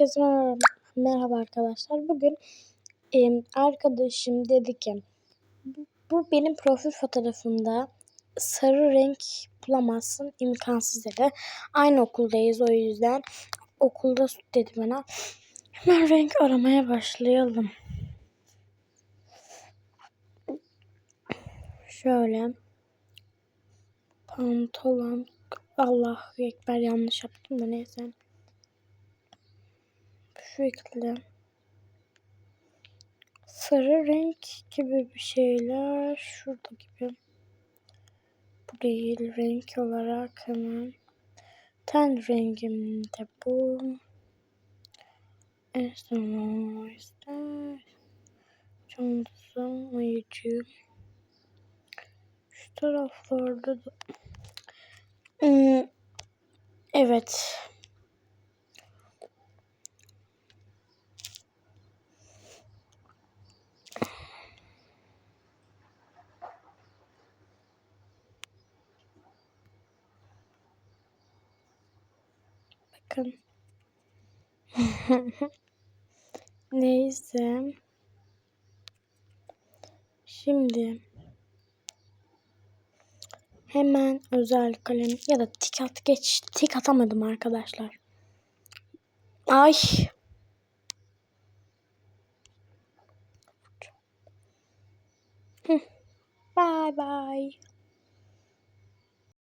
Herkese merhaba, arkadaşlar. Bugün e, arkadaşım dedi ki bu benim profil fotoğrafımda sarı renk bulamazsın imkansız dedi. Aynı okuldayız o yüzden okulda dedi bana. Hemen renk aramaya başlayalım. Şöyle pantolon Allahu Ekber yanlış yaptım da neyse. Şu. Sarı renk gibi bir şeyler. Şurada gibi. Bu değil renk olarak hemen. Ten rengim de bu. Esmer ister. Çantası ayıcı. Şu taraflarda da. Hmm. Evet. Bakın. Neyse. Şimdi hemen özel kalem ya da tik at geç tik atamadım arkadaşlar. Ay. Bye bye.